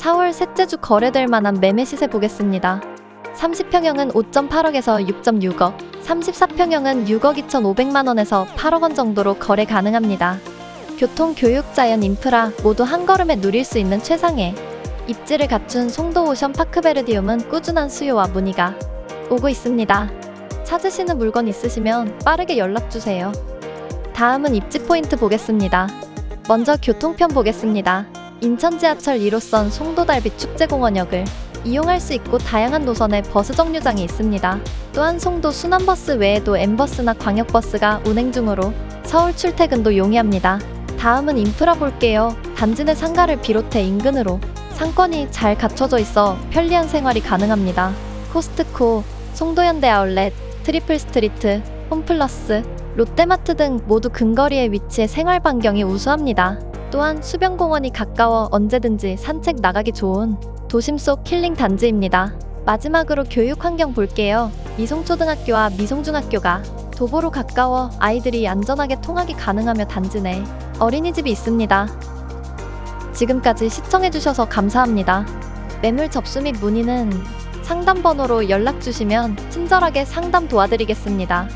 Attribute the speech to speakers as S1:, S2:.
S1: 4월 셋째 주 거래될 만한 매매 시세 보겠습니다. 30평형은 5.8억에서 6.6억, 34평형은 6억 2,500만 원에서 8억 원 정도로 거래 가능합니다. 교통, 교육, 자연, 인프라 모두 한 걸음에 누릴 수 있는 최상의 입지를 갖춘 송도 오션 파크베르디움은 꾸준한 수요와 문의가 오고 있습니다. 찾으시는 물건 있으시면 빠르게 연락 주세요. 다음은 입지 포인트 보겠습니다. 먼저 교통편 보겠습니다. 인천 지하철 1호선 송도달빛 축제공원역을 이용할 수 있고 다양한 노선의 버스 정류장이 있습니다. 또한 송도 순환버스 외에도 M버스나 광역버스가 운행 중으로 서울 출퇴근도 용이합니다. 다음은 인프라 볼게요. 단지 내 상가를 비롯해 인근으로 상권이 잘 갖춰져 있어 편리한 생활이 가능합니다. 코스트코, 송도현대 아울렛, 트리플 스트리트, 홈플러스, 롯데마트 등 모두 근거리에 위치해 생활 반경이 우수합니다. 또한 수변공원이 가까워 언제든지 산책 나가기 좋은 도심 속 힐링 단지입니다. 마지막으로 교육 환경 볼게요. 미송초등학교와 미송중학교가 도보로 가까워 아이들이 안전하게 통학이 가능하며 단지 내 어린이집이 있습니다. 지금까지 시청해주셔서 감사합니다. 매물 접수 및 문의는 상담 번호로 연락 주시면 친절하게 상담 도와드리겠습니다.